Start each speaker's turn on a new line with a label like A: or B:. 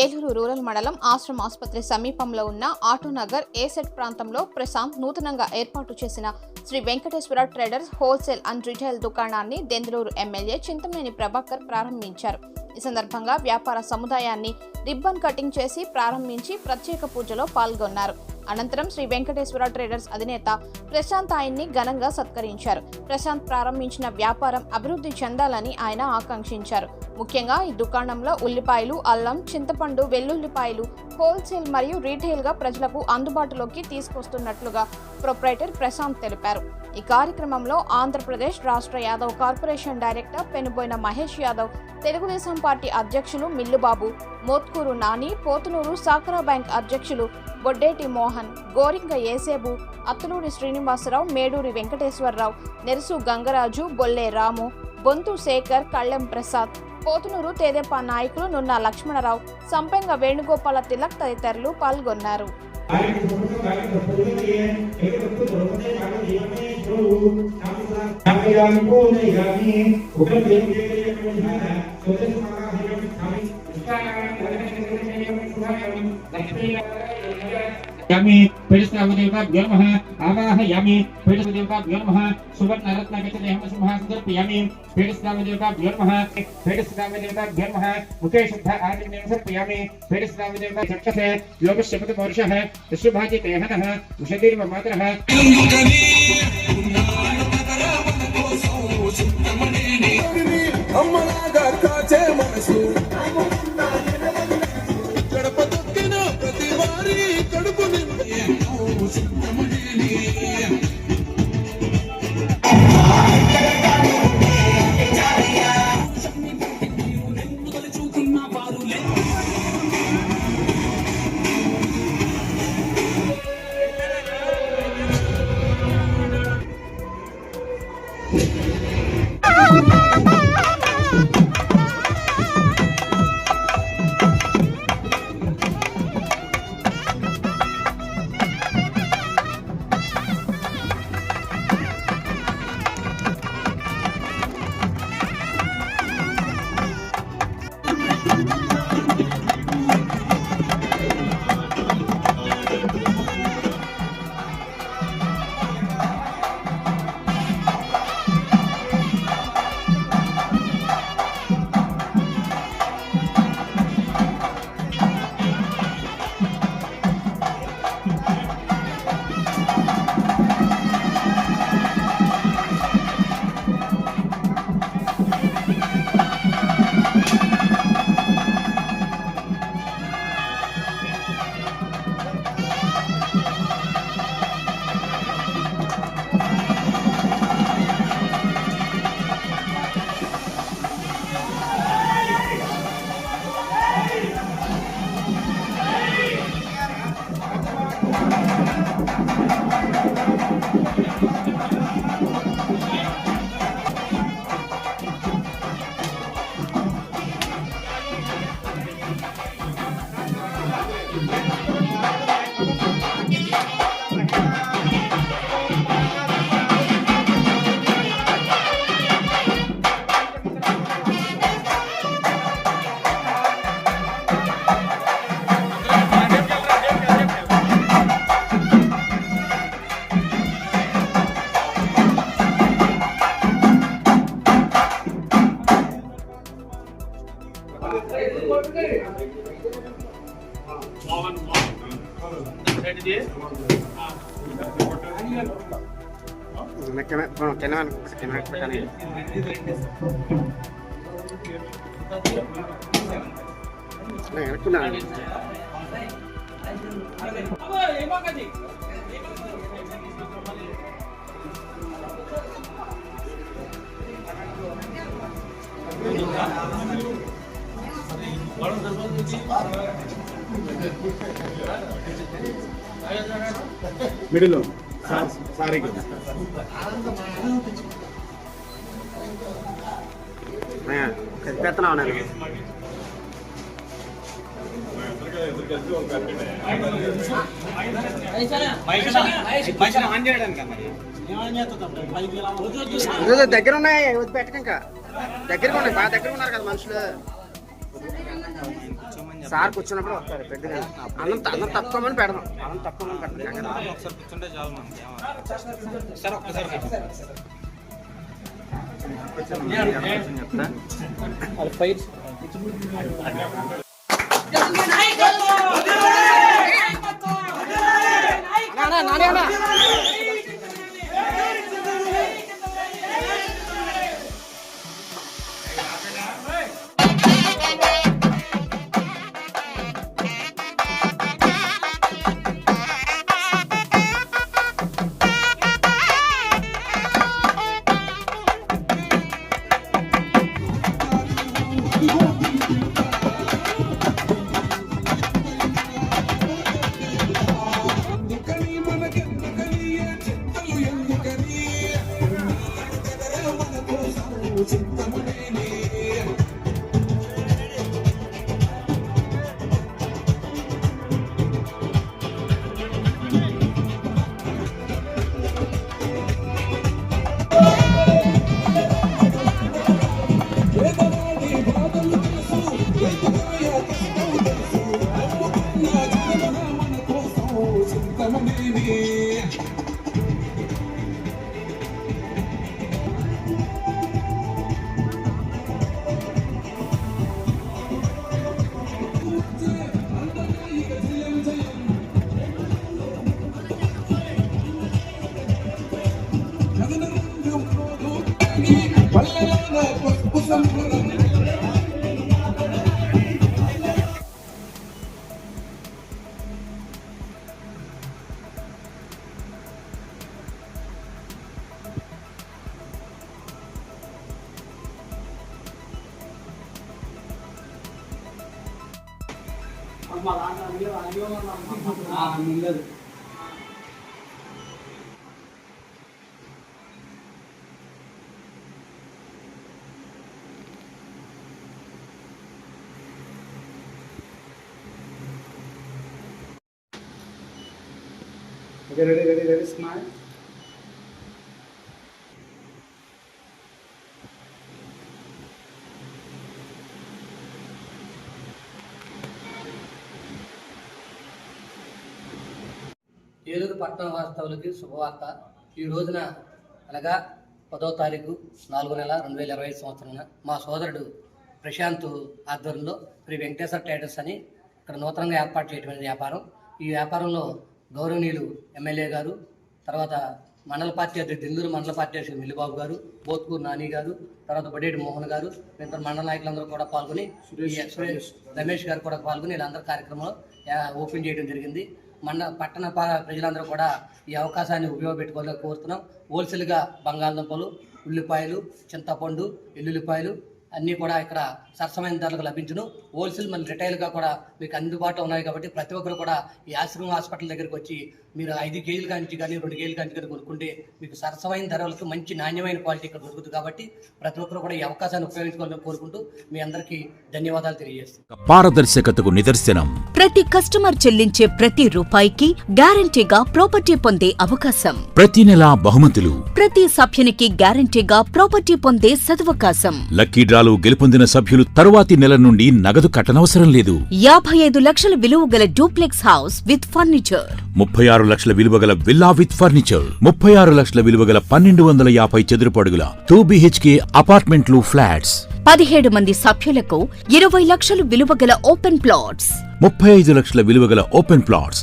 A: Eluru rural మండలం ఆశ్రమ ఆసుపత్రి సమీపంలో ఉన్న ఆటోనగర్ ఏసెట్ ప్రాంతంలో ప్రశాంత్ నూతనంగా ఏర్పాటు చేసిన Sri Venkateswara traders wholesale and retail దుకాణాన్ని దెందులూరు ఎమ్మెల్యే చింతమనేని ప్రభాకర్ ప్రారంభించారు. ఈ సందర్భంగా వ్యాపార సముదాయాన్ని రిబ్బన్ కటింగ్ చేసి ప్రారంభించి ప్రత్యేక పూజలో పాల్గొన్నారు. అనంతరం శ్రీ వెంకటేశ్వర ట్రేడర్స్ అధినేత ప్రశాంత్ ఆయన్ని ఘనంగా సత్కరించారు. ప్రశాంత్ ప్రారంభించిన వ్యాపారం అభివృద్ధి చెందాలని ఆయన ఆకాంక్షించారు. ముఖ్యంగా ఈ దుకాణంలో ఉల్లిపాయలు అల్లం చింతపండు వెల్లుల్లిపాయలు హోల్సేల్ మరియు రీటైల్గా ప్రజలకు అందుబాటులోకి తీసుకొస్తున్నట్లుగా ప్రొప్రైటర్ ప్రశాంత్ తెలిపారు. ఈ కార్యక్రమంలో ఆంధ్రప్రదేశ్ రాష్ట్ర Yadav corporation director Penuboina Mahesh Yadav Telugu Desam party అధ్యక్షులు మిల్లుబాబు మోత్కూరు నాని పోతునూరు సాకరా బ్యాంక్ అధ్యక్షులు బొడ్డేటి మోహన్ గోరింగ ఏసేబు అత్తులూరి శ్రీనివాసరావు మేడూరి వెంకటేశ్వరరావు నెరుసు గంగరాజు బొల్లే రాము బొంతు శేఖర్ కళ్ళెం ప్రసాద్ పోతునూరు తెదేపా నాయకులు నున్న లక్ష్మణరావు. సంపెంగ వేణుగోపాల తిలక్ తదితరులు పాల్గొన్నారు.
B: यामि पीडस्तावदेवताभ्यो नमः आवाहयामि पीडस्तावदेवताभ्यो नमः सुवर्णरत्नगतदेहं सिंहासनर्पयामि पीडस्तावदेवताभ्यो नमः पीडस्तावदेवताभ्यो नमः मुखे शुद्ध आदिन्यं सर्पयामि पीडस्तावदेवता चक्षसे योगश्यपतमोर्षः विश्वभाजिते हनः उषतीर्व मातरः
C: అమ్మలాగా
D: కెమెరా కెమెరా పెట్టాలి వెనుకున్నాను మిడిల్ sorry పెత్తనా నేను ఇదిగో దగ్గర ఉన్నాయి వద్దు పెట్టక ఇంకా దగ్గరగా ఉన్నాయి బాగా దగ్గర ఉన్నారు కదా మనుషులు సార్ కూర్చున్నప్పుడు వస్తారు పెద్దగా అన్నం అన్నం తప్పుకోమని పెడదాం. అన్నం తప్పుకోమని పెడదాం.
E: ఒకసారి కూర్చుంటే చాలు సార్ ఒక్కసారి
C: ఎందుకని Chintamaneni
D: Okay, ready, ready, ready, smile.
F: Eluru పట్టణ వాస్తవులకి శుభవార్త. ఈ రోజున అనగా పదో తారీఖు నాలుగో నెల రెండు వేల ఇరవై సంవత్సరాన మా సోదరుడు ప్రశాంత్ ఆధ్వర్యంలో శ్రీ వెంకటేశ్వర ట్రేడర్స్ అని ఇక్కడ నూతనంగా ఏర్పాటు చేయడం వ్యాపారం. ఈ వ్యాపారంలో గౌరవనీయులు ఎమ్మెల్యే గారు తర్వాత మండల పార్టీ అధ్యక్షుడు దిందూరు మండల పార్టీ అధ్యక్షుడు మిల్లిబాబు గారు బోత్కూరు నాని గారు తర్వాత బడేటి మోహన్ గారు మిగతా మండల నాయకులందరూ కూడా పాల్గొని రమేష్. గారు కూడా పాల్గొని వీళ్ళందరూ కార్యక్రమంలో ఓపెన్ చేయడం జరిగింది. మన పట్టణ ప్రజలందరూ కూడా ఈ అవకాశాన్ని ఉపయోగపెట్టుకోవాలని కోరుతున్నాం. హోల్సేల్గా బంగాళదుంపలు ఉల్లిపాయలు చింతపండు ఎల్లుల్లిపాయలు అన్నీ కూడా ఇక్కడ సరసమైన ధరలకు లభించును. హోల్సేల్ మన రిటైల్గా కూడా మీకు అందుబాటులో ఉన్నాయి కాబట్టి ప్రతి ఒక్కరు కూడా ఈ ఆశ్రమం హాస్పిటల్ దగ్గరికి వచ్చి మీరు ఐదు కేజీల కాంచి కానీ రెండు కేజీల కాంచి కానీ కొనుక్కుంటే మీకు సరసమైన ధరలకు మంచి నాణ్యమైన క్వాలిటీ ఇక్కడ దొరుకుతుంది కాబట్టి ప్రతి ఒక్కరు కూడా ఈ అవకాశాన్ని ఉపయోగించుకోవాలని కోరుకుంటూ మీ అందరికీ ధన్యవాదాలు తెలియజేస్తాను
G: పారదర్శకతకు నిదర్శనం.
H: ప్రతి కస్టమర్ చెల్లించే ప్రతి రూపాయికి గ్యారంటీగా ప్రాపర్టీ పొందే అవకాశం.
G: ప్రతి నెలా బహుమతులు.
H: ప్రతి సభ్యునికి గ్యారంటీగా ప్రాపర్టీ పొందే సదవకాశం.
G: లక్కీ డ్రాలో గెలుపొందిన సభ్యులు తరువాతి నెల నుండి నగదు కట్టనవసరం లేదు.
H: యాభై ఐదు లక్షల విలువ గల డూప్లెక్స్ హౌస్ విత్ ఫర్నిచర్.
G: ముప్పై ఆరు లక్షల విలువగల విల్లా విత్ ఫర్నిచర్. ముప్పై ఆరు లక్షల విలువగల పన్నెండు వందల యాభై చదురపు అడుగుల టూ బిహెచ్కే అపార్ట్మెంట్లు ఫ్లాట్స్.
H: పదిహేడు మంది సభ్యులకు ఇరవై లక్షలు విలువ గల ఓపెన్ ప్లాట్స్.
G: ముప్పై ఐదు లక్షల విలువగల ఓపెన్ ప్లాట్స్.